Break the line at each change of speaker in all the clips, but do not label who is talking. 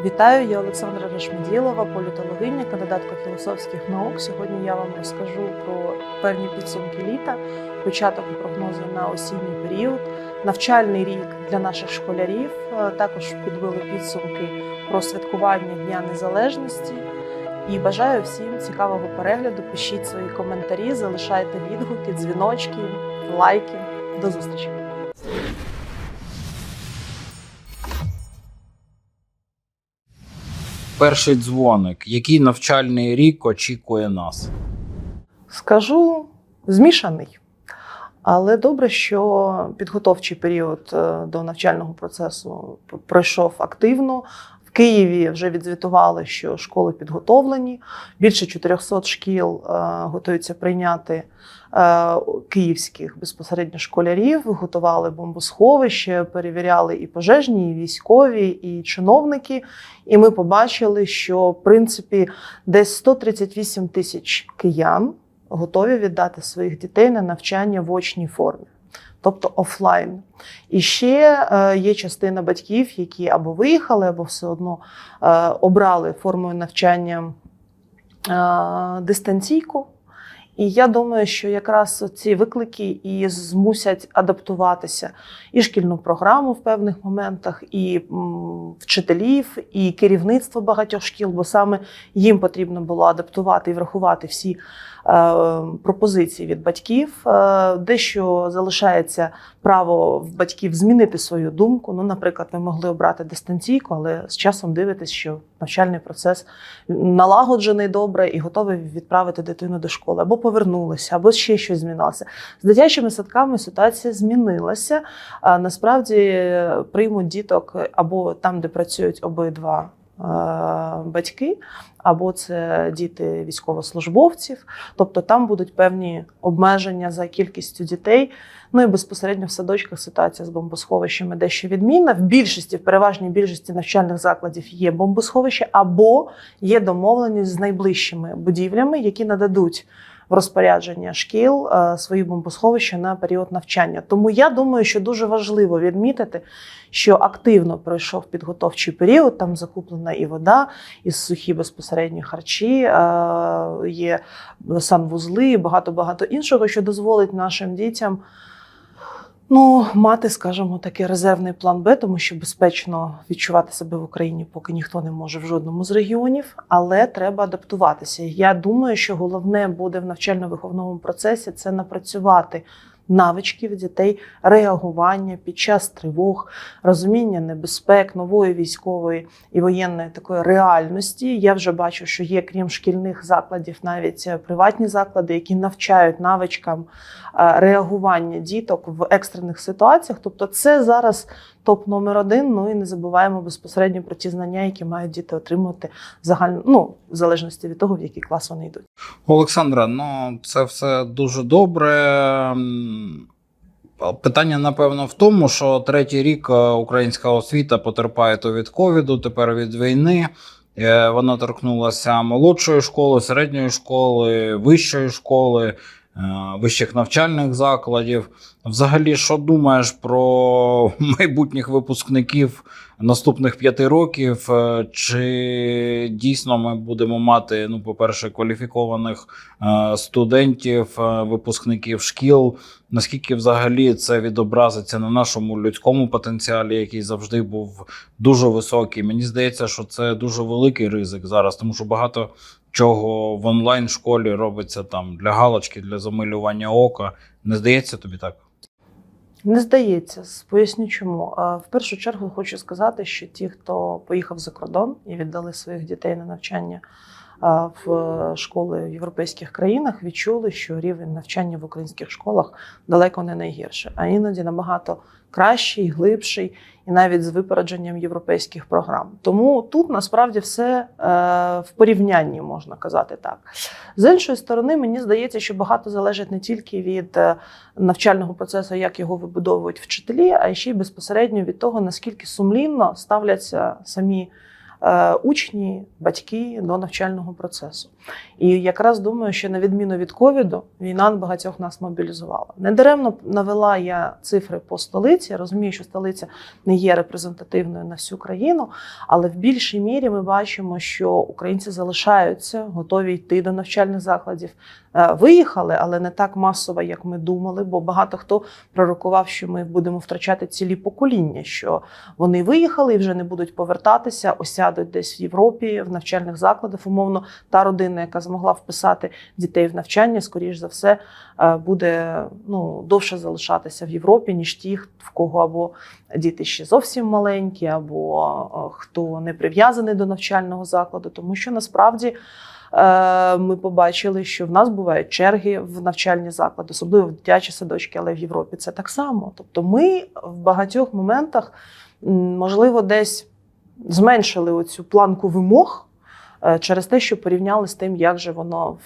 Вітаю, я Олександра Решмеділова, політологиня, кандидатка філософських наук. Сьогодні я вам розкажу про певні підсумки літа, початок і прогнози на осінній період, навчальний рік для наших школярів. Е, Також підбили підсумки про святкування Дня Незалежності. І бажаю всім цікавого перегляду. Пишіть свої коментарі, залишайте відгуки, дзвіночки, лайки. До зустрічі!
Перший дзвоник. Який навчальний рік очікує нас?
Скажу змішаний. Але добре, що підготовчий період е, до навчального процесу пройшов активно. В Києві вже відзвітували, що школи підготовлені. Більше 400 шкіл е, готуються прийняти київських безпосередньо школярів. Готували бомбосховище, перевіряли і пожежні, і військові, і чиновники. І ми побачили, що в принципі десь 138 тисяч киян готові віддати своїх дітей на навчання в очній формі, тобто офлайн. І ще е, є частина батьків, які або виїхали, або все одно е, обрали формою навчання е, дистанційку. І я думаю, що якраз ці виклики і змусять адаптуватися і шкільну програму в певних моментах, і вчителів, і керівництво багатьох шкіл, бо саме їм потрібно було адаптувати і врахувати всі е, пропозиції від батьків. Е, дещо залишається право в батьків змінити свою думку. Ну, наприклад, ви могли обрати дистанційку, але з часом дивитесь, що навчальний процес налагоджений добре і готовий відправити дитину до школи, або повернулися, або ще щось змінилося. З дитячими садками ситуація змінилася. Насправді приймуть діток або там, де працюють обидва. е, Батьки, або це діти військовослужбовців, тобто там будуть певні обмеження за кількістю дітей. Ну і безпосередньо в садочках ситуація з бомбосховищами дещо відмінна. В більшості, в переважній більшості навчальних закладів є бомбосховище, або є домовленість з найближчими будівлями, які нададуть в розпорядження шкіл е, свої бомбосховища на період навчання. Тому я думаю, що дуже важливо відмітити, що активно пройшов підготовчий період. Там закуплена і вода, і сухі безпосередньо харчі, е, є санвузли, і багато багато іншого, що дозволить нашим дітям. Ну, мати, скажімо, такий резервний план Б, тому що безпечно відчувати себе в Україні, поки ніхто не може в жодному з регіонів, але треба адаптуватися. Я думаю, що головне буде в навчально-виховному процесі це напрацювати навички в дітей реагування під час тривог, розуміння небезпек, нової військової і воєнної такої реальності. Я вже бачу, що є крім шкільних закладів, навіть е, приватні заклади, які навчають навичкам е, реагування діток в екстрених ситуаціях. Тобто, це зараз топ номер один. Ну і не забуваємо безпосередньо про ті знання, які мають діти отримувати загально, ну в залежності від того, в який клас вони йдуть.
Олександра, ну це все дуже добре. Питання, напевно, в тому, що третій рік е, українська освіта потерпає то від ковіду, тепер від війни. Е, Вона торкнулася молодшої школи, середньої школи, вищої школи, вищих навчальних закладів. Взагалі, що думаєш про майбутніх випускників наступних п'яти років? Е, Чи дійсно ми будемо мати, ну, по-перше, кваліфікованих е, студентів, е, випускників шкіл? Наскільки взагалі це відобразиться на нашому людському потенціалі, який завжди був дуже високий? Мені здається, що це дуже великий ризик зараз, тому що багато чого в онлайн школі робиться там для галочки, для замилювання ока. Не здається тобі так?
Не здається, поясню чому. В першу чергу хочу сказати, що ті, хто поїхав за кордон і віддали своїх дітей на навчання в школи в європейських країнах, відчули, що рівень навчання в українських школах далеко не найгірше, а іноді набагато кращий, глибший і навіть з випередженням європейських програм. Тому тут насправді все е, в порівнянні можна казати так. З іншої сторони, мені здається, що багато залежить не тільки від е, навчального процесу, як його вибудовують вчителі, а ще й безпосередньо від того, наскільки сумлінно ставляться самі е, учні, батьки до навчального процесу. І якраз думаю, що на відміну від ковіду, війна багатьох нас мобілізувала. Недаремно навела я цифри по столиці. Я розумію, що столиця не є репрезентативною на всю країну, але в більшій мірі ми бачимо, що українці залишаються, готові йти до навчальних закладів. Е, Виїхали, але не так масово, як ми думали, бо багато хто пророкував, що ми будемо втрачати цілі покоління, що вони виїхали і вже не будуть повертатися, осядуть десь в Європі, в навчальних закладах. Умовно, та родина, яка змогла вписати дітей в навчання, скоріш за все, е, буде ну, довше залишатися в Європі, ніж ті, в кого або діти ще зовсім маленькі, або е, хто не прив'язаний до навчального закладу, тому що насправді. е, Ми побачили, що в нас бувають черги в навчальні заклади, особливо в дитячі садочки, але в Європі це так само. Тобто, ми в багатьох моментах, можливо, десь зменшили оцю планку вимог е, через те, що порівняли з тим, як же воно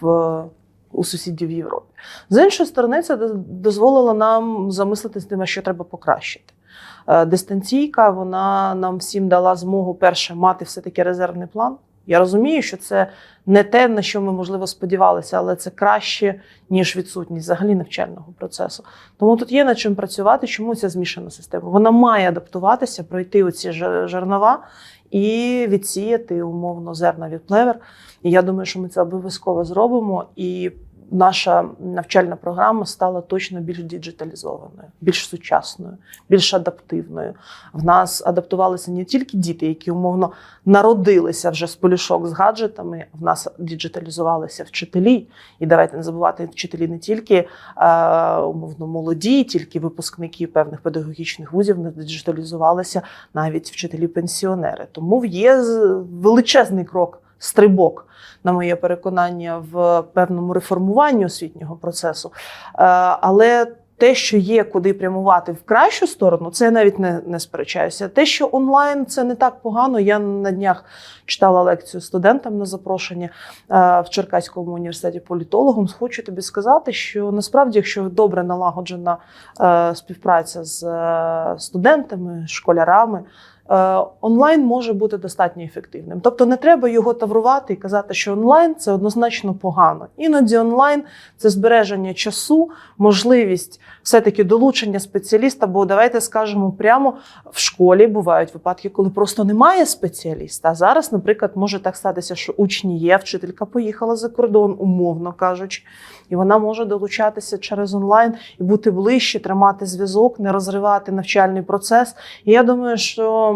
в, у сусідів Європі. З іншої сторони, це доз- дозволило нам замислитися тим, що треба покращити. Е, Дистанційка вона нам всім дала змогу перше мати все-таки резервний план. Я розумію, що це не те, на що ми можливо сподівалися, але це краще, ніж відсутність взагалі навчального процесу. Тому тут є над чим працювати. Чому ця змішана система? Вона має адаптуватися, пройти оці жер- жернова і відсіяти умовно зерна від плевер. І я думаю, що ми це обов'язково зробимо. І наша навчальна програма стала точно більш діджиталізованою, більш сучасною, більш адаптивною. В нас адаптувалися не тільки діти, які умовно народилися вже з полюшок з гаджетами. В нас діджиталізувалися вчителі. І давайте не забувати, вчителі не тільки е, умовно молоді, тільки випускники певних педагогічних вузів не діджиталізувалися навіть вчителі-пенсіонери. Тому є величезний крок, стрибок, на моє переконання, в певному реформуванні освітнього процесу. Е, Але те, що є куди прямувати в кращу сторону, це я навіть не, не сперечаюся. Те, що онлайн це не так погано. Я на днях читала лекцію студентам на запрошення е, в Черкаському університеті політологом. Хочу тобі сказати, що насправді, якщо добре налагоджена е, співпраця з студентами, школярами. Е, Онлайн може бути достатньо ефективним, тобто не треба його таврувати і казати, що онлайн це однозначно погано. Іноді онлайн це збереження часу, можливість все-таки долучення спеціаліста. Бо давайте скажемо прямо в школі бувають випадки, коли просто немає спеціаліста. Зараз, наприклад, може так статися, що учні є, вчителька поїхала за кордон, умовно кажучи, і вона може долучатися через онлайн і бути ближче, тримати зв'язок, не розривати навчальний процес. І я думаю, що.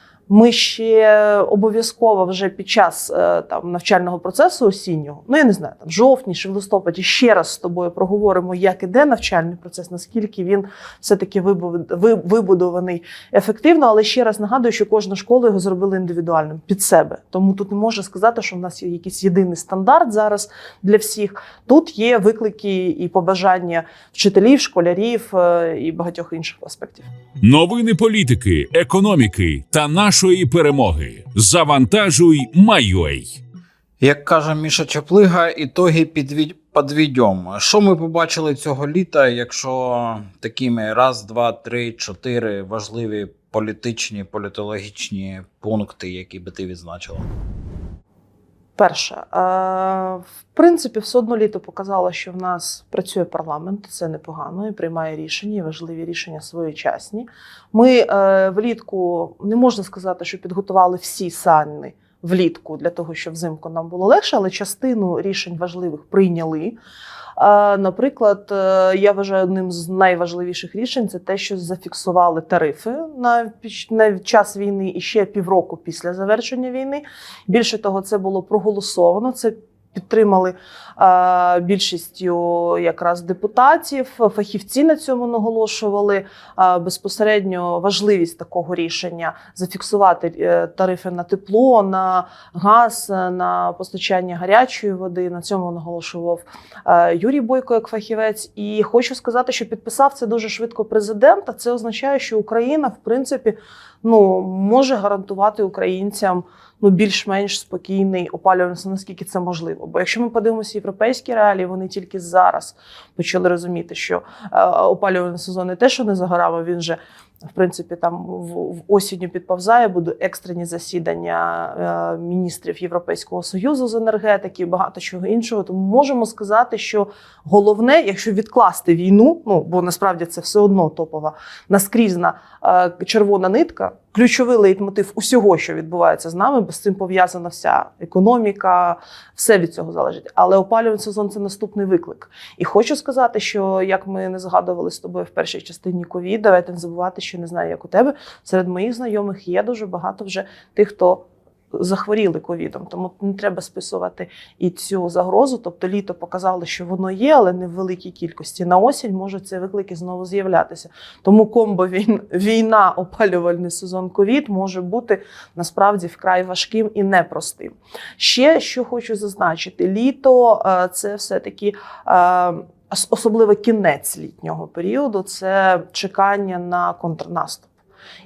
Ми ще обов'язково вже під час е, там навчального процесу осіннього, ну я не знаю, там жовтні чи в листопаді ще раз з тобою проговоримо, як іде навчальний процес, наскільки він все-таки вибудований ефективно. Але ще раз нагадую, що кожна школа його зробила індивідуальним під себе. Тому тут не можна сказати, що в нас є якийсь єдиний стандарт зараз для всіх. Тут є виклики і побажання вчителів, школярів е, і багатьох інших аспектів.
Новини політики, економіки та нашої перемоги. Завантажуй, Майой.
Як каже Міша Чеплига, ітоги підвід... підвідьом. Що ми побачили цього літа, якщо такими раз, два, три, чотири важливі політичні, політологічні пункти, які би ти відзначила?
Перше, е, в принципі, все одно літо показало, що в нас працює парламент, це непогано і приймає рішення, і важливі рішення своєчасні. Ми е, влітку не можна сказати, що підготували всі санни влітку для того, щоб взимку нам було легше, але частину рішень важливих прийняли. Наприклад, е, я вважаю одним з найважливіших рішень це те, що зафіксували тарифи на на час війни і ще півроку після завершення війни. Більше того, це було проголосовано. Це підтримали е, більшістю якраз депутатів. Фахівці на цьому наголошували е, безпосередньо важливість такого рішення зафіксувати е, тарифи на тепло, на газ, на постачання гарячої води. На цьому наголошував Юрій Бойко як фахівець. І хочу сказати, що підписав це дуже швидко президент. А це означає, що Україна, в принципі, ну може гарантувати українцям ну більш-менш спокійний опалювальний сезон, наскільки це можливо. Бо якщо ми подивимося європейські реалії, вони тільки зараз почали розуміти, що е, опалювальний сезон не те, що не за горами, він вже В принципі, там в, в осінню підповзає, будуть екстрені засідання е, міністрів Європейського союзу з енергетики, багато чого іншого. Тому можемо сказати, що головне, якщо відкласти війну, ну бо насправді це все одно топова наскрізна е, червона нитка, ключовий лейтмотив усього, що відбувається з нами, бо з цим пов'язана вся економіка, все від цього залежить. Але опалювальний сезон це наступний виклик. І хочу сказати, що як ми не згадували з тобою в першій частині ковід, давайте не забувати, що не знаю, як у тебе серед моїх знайомих є дуже багато вже тих, хто. Захворіли ковідом, тому не треба списувати і цю загрозу. Тобто літо показало, що воно є, але не в великій кількості. На осінь можуть ці виклики знову з'являтися. Тому комбо війна, опалювальний сезон ковід може бути насправді вкрай важким і непростим. Ще що хочу зазначити: літо е, це все-таки. е, Особливо кінець літнього періоду це чекання на контрнаступ.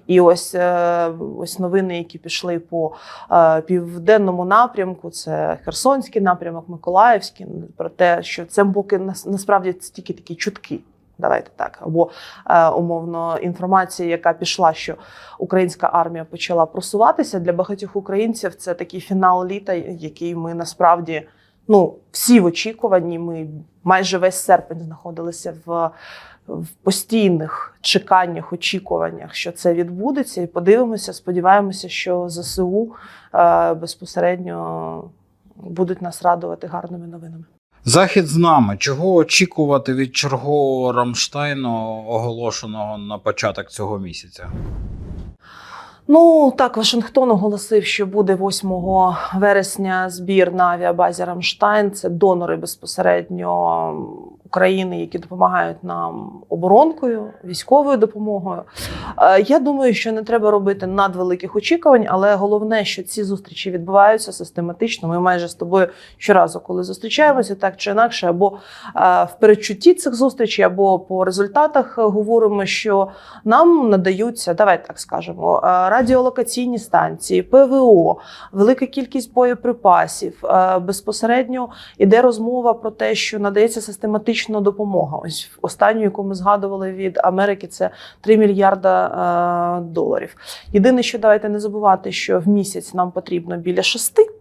І ось, е, ось новини, які пішли по е, південному напрямку, це Херсонський напрямок, Миколаївський, про те, що це поки нас- насправді це тільки такі чутки. Давайте так, або е, умовно інформація, яка пішла, що українська армія почала просуватися для багатьох українців. Це такий фінал літа, який ми насправді ну всі в очікуванні. Ми майже весь серпень знаходилися в, в постійних чеканнях, очікуваннях, що це відбудеться, і подивимося. Сподіваємося, що ЗСУ е, безпосередньо будуть нас радувати гарними новинами.
Захід з нами. Чого очікувати від чергового Рамштайну, оголошеного на початок цього місяця?
Ну так, Вашингтон оголосив, що буде 8 вересня збір на авіабазі Рамштайн. Це донори безпосередньо України, які допомагають нам оборонкою, військовою допомогою. Е, Я думаю, що не треба робити надвеликих очікувань, але головне, що ці зустрічі відбуваються систематично. Ми майже з тобою щоразу, коли зустрічаємося, так чи інакше, або е, в передчутті цих зустрічей, або по результатах е, говоримо, що нам надаються, давайте так скажемо, радіолокаційні станції, ПВО, велика кількість боєприпасів. Безпосередньо іде розмова про те, що надається систематична допомога. Ось останню, яку ми згадували від Америки, це 3 мільярда е, доларів. Єдине, що давайте не забувати, що в місяць нам потрібно біля шести.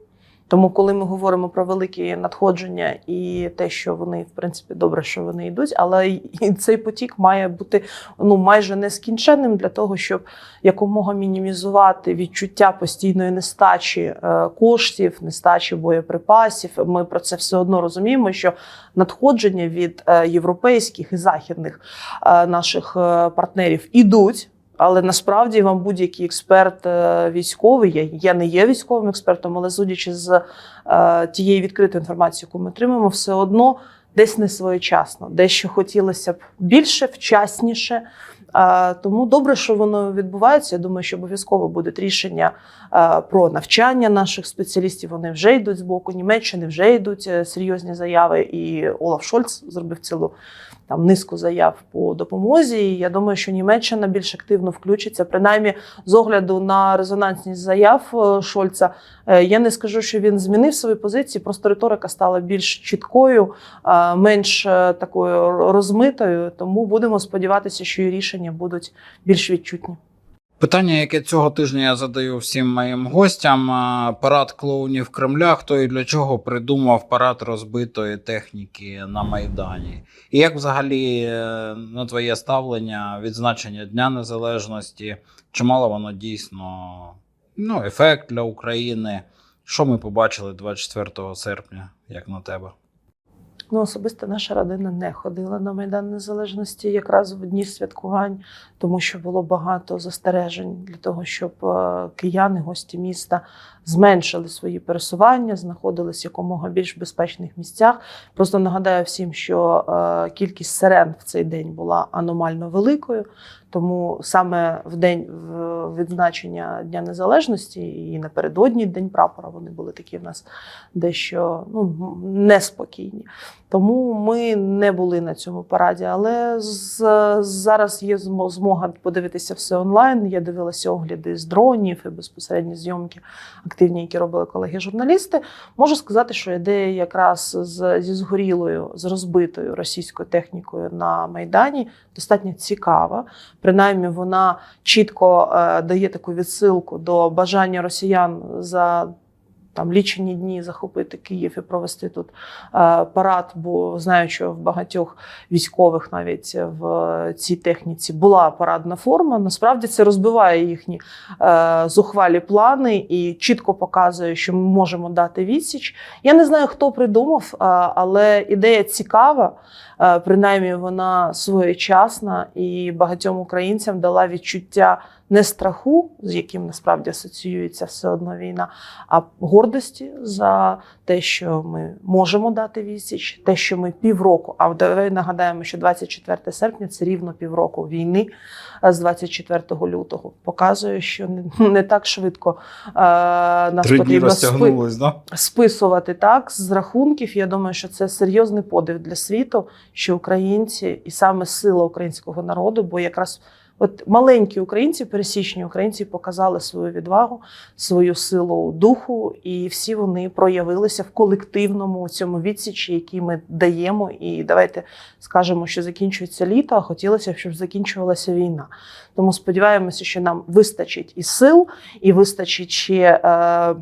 Тому, коли ми говоримо про великі надходження і те, що вони в принципі добре, що вони йдуть, але і цей потік має бути ну майже нескінченним для того, щоб якомога мінімізувати відчуття постійної нестачі е, коштів, нестачі боєприпасів. Ми про це все одно розуміємо, що надходження від е, європейських і західних е, наших партнерів ідуть. Але насправді вам будь-який експерт е, військовий, я, я не є військовим експертом, але судячи з е, тієї відкритої інформації, яку ми отримуємо, все одно десь не своєчасно, дещо хотілося б більше, вчасніше. Тому добре, що воно відбувається. Я думаю, що обов'язково буде рішення про навчання наших спеціалістів. Вони вже йдуть з боку Німеччини, вже йдуть е, серйозні заяви. І Олаф Шольц зробив цілу там низку заяв по допомозі. І я думаю, що Німеччина більш активно включиться, принаймні з огляду на резонансність заяв е, Шольца. Е, Я не скажу, що він змінив свої позиції, просто риторика стала більш чіткою, менш такою розмитою. Тому будемо сподіватися, що і рішення будуть більш відчутні.
Питання, яке цього тижня я задаю всім моїм гостям: парад клоунів Кремля. Хто і для чого придумав парад розбитої техніки на Майдані? І як взагалі е, на твоє ставлення відзначення Дня Незалежності? Чи мало воно дійсно ну, ефект для України? Що ми побачили 24 серпня, як на тебе?
Ну, особисто наша родина не ходила на Майдан Незалежності якраз в дні святкувань, тому що було багато застережень для того, щоб е, кияни, гості міста зменшили свої пересування, знаходились якомога більш безпечних місцях. Просто нагадаю всім, що е, кількість сирен в цей день була аномально великою. Тому саме в день в- відзначення Дня Незалежності і напередодні День прапора вони були такі в нас дещо ну, неспокійні. Тому ми не були на цьому параді. Але з, зараз є змо- змога подивитися все онлайн. Я дивилася огляди з дронів і безпосередні зйомки активні, які робили колеги-журналісти. Можу сказати, що ідея якраз з, зі згорілою, з розбитою російською технікою на Майдані достатньо цікава. принаймні вона чітко е, дає таку відсилку до бажання росіян за там лічені дні захопити Київ і провести тут е, парад, бо знаю, що в багатьох військових навіть в цій техніці була парадна форма. Насправді це розбиває їхні е, зухвалі плани і чітко показує, що ми можемо дати відсіч. Я не знаю, хто придумав, е, але ідея цікава. Е, Принаймні, вона своєчасна і багатьом українцям дала відчуття не страху, з яким насправді асоціюється все одно війна, а гордості за те, що ми можемо дати відсіч, те, що ми півроку. А давай нагадаємо, що 24 серпня це рівно півроку війни з 24 лютого. Показує, що не, не так швидко е, нас
Три
потрібно спи-
да?
списувати так з рахунків. Я думаю, що це серйозний подив для світу, що українці і саме сила українського народу, бо якраз. От маленькі українці, пересічні українці, показали свою відвагу, свою силу духу, і всі вони проявилися в колективному цьому відсічі, який ми даємо. І давайте скажемо, що закінчується літо, а хотілося б, щоб закінчувалася війна. Тому сподіваємося, що нам вистачить і сил, і вистачить ще. Е,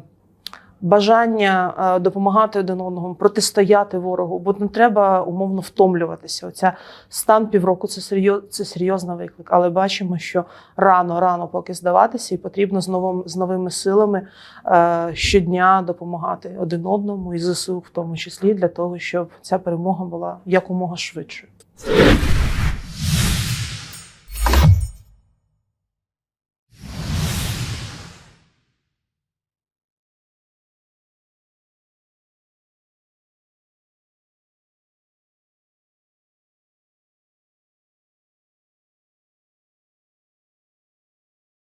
бажання е, допомагати один одному, протистояти ворогу, бо не треба умовно втомлюватися. Оця стан півроку це серйоз, це серйозний виклик. Але бачимо, що рано, рано поки здаватися, і потрібно з новим з новими силами е, щодня допомагати один одному і ЗСУ в тому числі для того, щоб ця перемога була якомога швидшою.